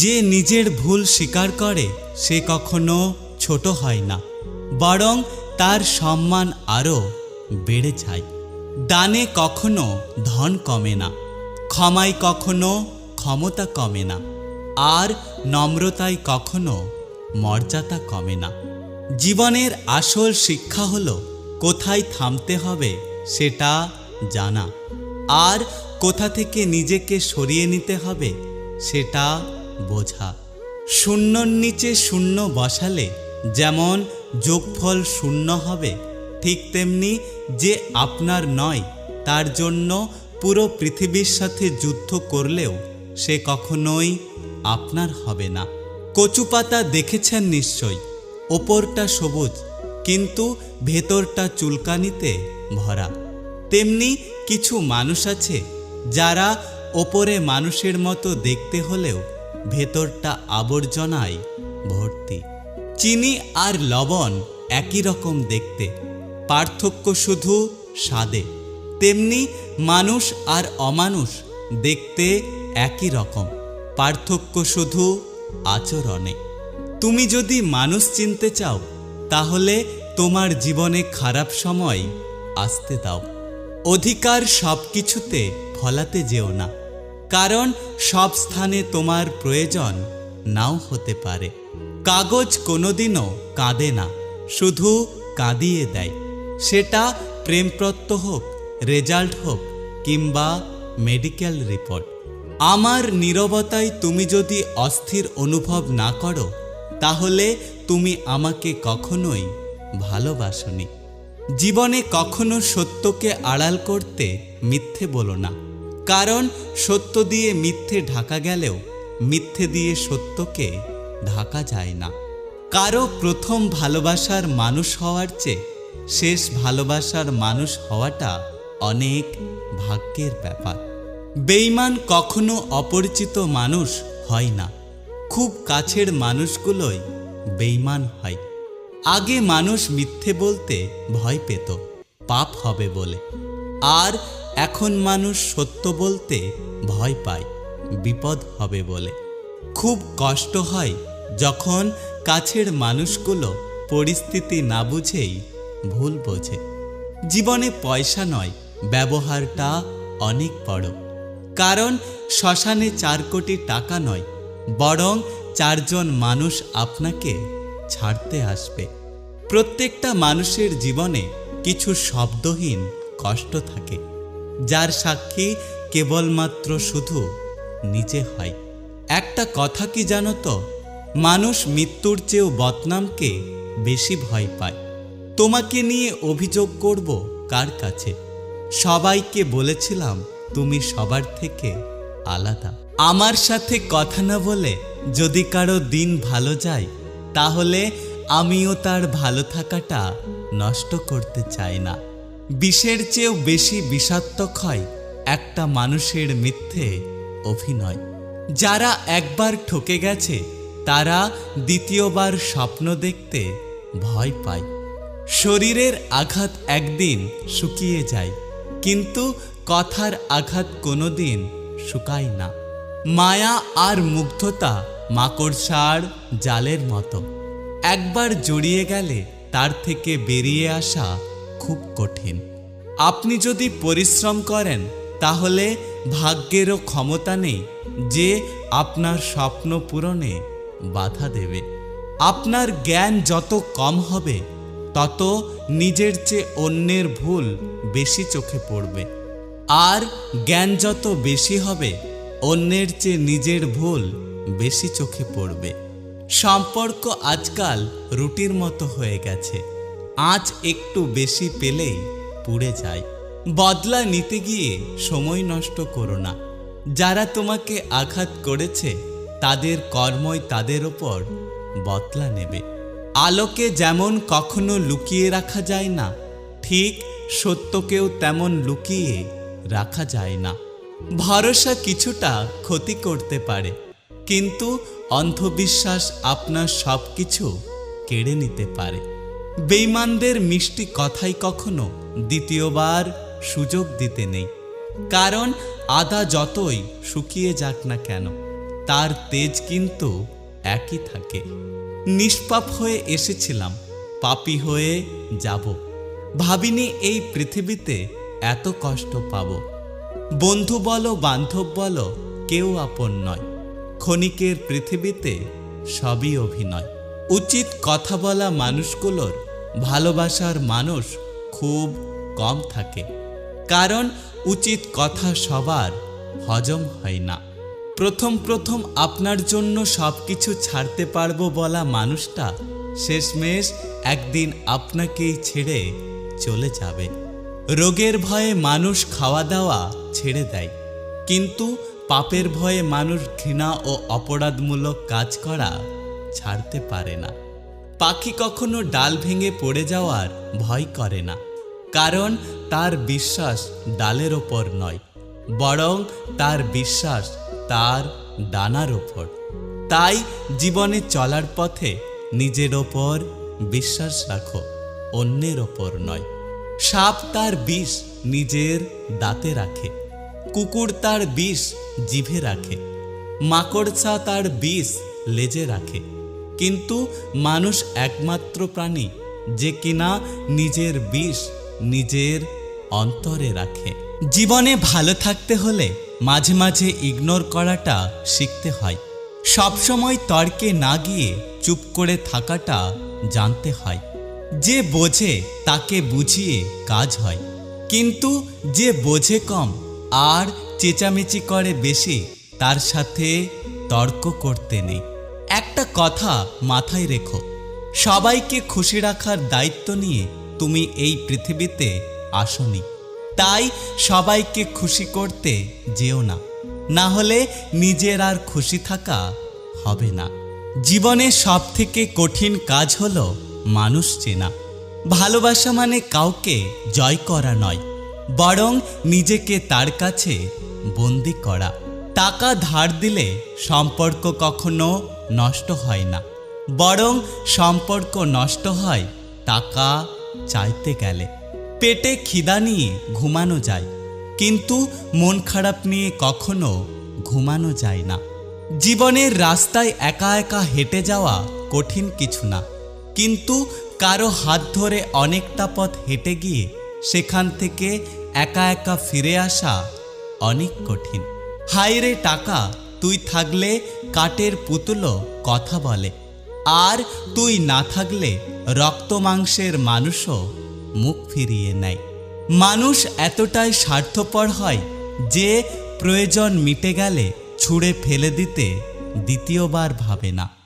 যে নিজের ভুল স্বীকার করে, সে কখনো ছোট হয় না। বরং তার সম্মান আরও বেড়ে যায়। দানে কখনো ধন কমে না ক্ষমায় কখনো ক্ষমতা কমে না, আর নম্রতায় কখনো মর্যাদা কমে না। জীবনের আসল শিক্ষা হলো, কোথায় থামতে হবে সেটা জানা, আর কোথা থেকে নিজেকে সরিয়ে নিতে হবে সেটা বোঝা। শূন্যর নিচে শূন্য বসালে যেমন যোগফল শূন্য হবে, ঠিক তেমনি যে আপনার নয়, তার জন্য পুরো পৃথিবীর সাথে যুদ্ধ করলেও সে কখনোই আপনার হবে না। কচু পাতা দেখেছেন নিশ্চয়, ওপরটা সবুজ, কিন্তু ভেতরটা চুলকানিতে ভরা। তেমনি কিছু মানুষ আছে, যারা ওপরে মানুষের মতো দেখতে হলেও ভেতরটা আবর্জনায় ভর্তি। চিনি আর লবণ একই রকম দেখতে। পার্থক্য শুধু স্বাদে। তেমনি মানুষ আর অমানুষ দেখতে একই রকম। পার্থক্য শুধু আচরণে। তুমি যদি মানুষ চিনতে চাও, তাহলে তোমার জীবনে খারাপ সময় আসতে দাও। অধিকার সব কিছুতে ফলাতে যেও না। কারণ সব স্থানে তোমার প্রয়োজন নাও হতে পারে। কাগজ কোনোদিনও কাঁদে না, শুধু কাঁদিয়ে দেয়। সেটা প্রেমপ্রত্য হোক, রেজাল্ট হোক, কিংবা মেডিকেল রিপোর্ট। আমার নীরবতায় তুমি যদি অস্থির অনুভব না করো, তাহলে তুমি আমাকে কখনোই ভালোবাসনি। জীবনে কখনো সত্যকে আড়াল করতে মিথ্যে বলো না। কারণ সত্য দিয়ে মিথ্যে ঢাকা গেলেও মিথ্যে দিয়ে সত্যকে ঢাকা যায় না। কারও প্রথম ভালোবাসার মানুষ হওয়ার চেয়ে শেষ ভালোবাসার মানুষ হওয়াটা অনেক ভাগ্যের ব্যাপার। বেইমান কখনো অপরিচিত মানুষ হয় না। খুব কাছের মানুষগুলোই বেইমান হয়। আগে মানুষ মিথ্যে বলতে ভয় পেত, পাপ হবে বলে। আর এখন মানুষ সত্য বলতে ভয় পায়, বিপদ হবে বলে। খুব কষ্ট হয় যখন কাছের মানুষগুলো পরিস্থিতি না বুঝেই ভুল বোঝে। জীবনে পয়সা নয়, ব্যবহারটা অনেক বড়। কারণ শ্মশানে চার কোটি টাকা নয়, বরং চারজন মানুষ আপনাকে ছাড়তে আসবে। প্রত্যেকটা মানুষের জীবনে কিছু শব্দহীন কষ্ট থাকে। যার সাক্ষী কেবলমাত্র শুধু নিজে হয়। একটা কথা কি জানো তো? মানুষ মৃত্যুর চেয়েও বদনামকে বেশি ভয় পায়। তোমাকে নিয়ে অভিযোগ করব কার কাছে? সবাইকে বলেছিলাম তুমি সবার থেকে আলাদা। আমার সাথে কথা না বলে যদি কারও দিন ভালো যায়, তাহলে আমিও তার ভালো থাকাটা নষ্ট করতে চাই না। বিষের চেয়েও বেশি বিষাত্মক হয় একটা মানুষের মিথ্যে অভিনয়। যারা একবার ঠকে গেছে, তারা দ্বিতীয়বার স্বপ্ন দেখতে ভয় পায়। শরীরের আঘাত একদিন শুকিয়ে যায়, কিন্তু কথার আঘাত কোনোদিন শুকায় না। মায়া আর মুগ্ধতা মাকড়সার জালের মতো। একবার জড়িয়ে গেলে তার থেকে বেরিয়ে আসা খুব কঠিন। আপনি যদি পরিশ্রম করেন, তাহলে ভাগ্যেরও ক্ষমতা নেই যে আপনার স্বপ্ন পূরণে বাধা দেবে। আপনার জ্ঞান যত কম হবে, তত নিজের চেয়ে অন্যের ভুল বেশি চোখে পড়বে। আর জ্ঞান যত বেশি হবে, অন্যের চেয়ে নিজের ভুল বেশি চোখে পড়বে। সম্পর্ক আজকাল রুটির মতো হয়ে গেছে। আঁচ একটু বেশি পেলেই পুড়ে যায়। বদলা নিতে গিয়ে সময় নষ্ট করো না। যারা তোমাকে আঘাত করেছে, তাদের কর্মই তাদের ওপর বদলা নেবে। আলোকে যেমন কখনো লুকিয়ে রাখা যায় না, ঠিক সত্যকেও তেমন লুকিয়ে রাখা যায় না। ভরসা কিছুটা ক্ষতি করতে পারে, কিন্তু অন্ধবিশ্বাস আপনার সব কিছু কেড়ে নিতে পারে। বেইমানদের মিষ্টি কথাই কখনো দ্বিতীয়বার সুযোগ দিতে নেই। কারণ আদা যতই শুকিয়ে যাক না কেন, তার তেজ কিন্তু একই থাকে। নিষ্পাপ হয়ে এসেছিলাম, পাপি হয়ে যাব। ভাবিনি এই পৃথিবীতে এত কষ্ট পাব। বন্ধু বলো, বান্ধব বলো, কেউ আপন নয়। ক্ষণিকের পৃথিবীতে সবই অভিনয়। উচিত কথা বলা মানুষগুলোর ভালোবাসার মানুষ খুব কম থাকে। কারণ উচিত কথা সবার হজম হয় না। প্রথম প্রথম আপনার জন্য সব কিছু ছাড়তে পারব বলা মানুষটা শেষমেশ একদিন আপনাকেই ছেড়ে চলে যাবে। রোগের ভয়ে মানুষ খাওয়া দাওয়া ছেড়ে দেয়। কিন্তু পাপের ভয়ে মানুষ ঘৃণা ও অপরাধমূলক কাজ করা ছাড়তে পারে না। পাখি কখনো ডাল ভেঙে পড়ে যাওয়ার ভয় করে না, কারণ তার বিশ্বাস ডালের ওপর নয়, বরং তার বিশ্বাস তার ডানার ওপর। তাই জীবনে চলার পথে নিজের ওপর বিশ্বাস রাখো, অন্যের ওপর নয়। সাপ তার বিষ নিজের দাঁতে রাখে, কুকুর তার বিষ জিভে রাখে, মাকড়সা তার বিষ লেজে রাখে কিন্তু মানুষ একমাত্র প্রাণী যে কিনা নিজের বিষ নিজের অন্তরে রাখে। জীবনে ভালো থাকতে হলে মাঝে মাঝে ইগনোর করাটা শিখতে হয়। সবসময় তর্কে না গিয়ে চুপ করে থাকাটা জানতে হয়। যে বোঝে তাকে বুঝিয়ে কাজ হয়। কিন্তু যে বোঝে কম আর চেঁচামেচি করে বেশি তার সাথে তর্ক করতে নেই। একটা কথা মাথায় রেখো। সবাইকে খুশি রাখার দায়িত্ব নিয়ে তুমি এই পৃথিবীতে আসনি। তাই সবাইকে খুশি করতে যেও না। না হলে নিজের আর খুশি থাকা হবে না। জীবনে সব থেকে কঠিন কাজ হলো মানুষ চেনা। ভালোবাসা মানে কাউকে জয় করা নয়, বরং নিজেকে তার কাছে বন্দি করা। টাকা ধার দিলে সম্পর্ক কখনো নষ্ট হয় না। বরং সম্পর্ক নষ্ট হয়, টাকা চাইতে গেলে। পেটে খিদা নিয়ে ঘুমানো যায়, কিন্তু মন খারাপ নিয়ে কখনো ঘুমানো যায় না। জীবনের রাস্তায় একা একা হেঁটে যাওয়া কঠিন কিছু না। কিন্তু কারও হাত ধরে অনেকটা পথ হেঁটে গিয়ে সেখান থেকে একা একা ফিরে আসা অনেক কঠিন। হায়রে টাকা তুই থাকলে কাঠের পুতুলো কথা বলে। আর তুই না থাকলে রক্ত মাংসের মানুষও মুখ ফিরিয়ে নেয়। মানুষ এতটাই স্বার্থপর হয় যে প্রয়োজন মিটে গেলে ছুঁড়ে ফেলে দিতে দ্বিতীয়বার ভাবে না।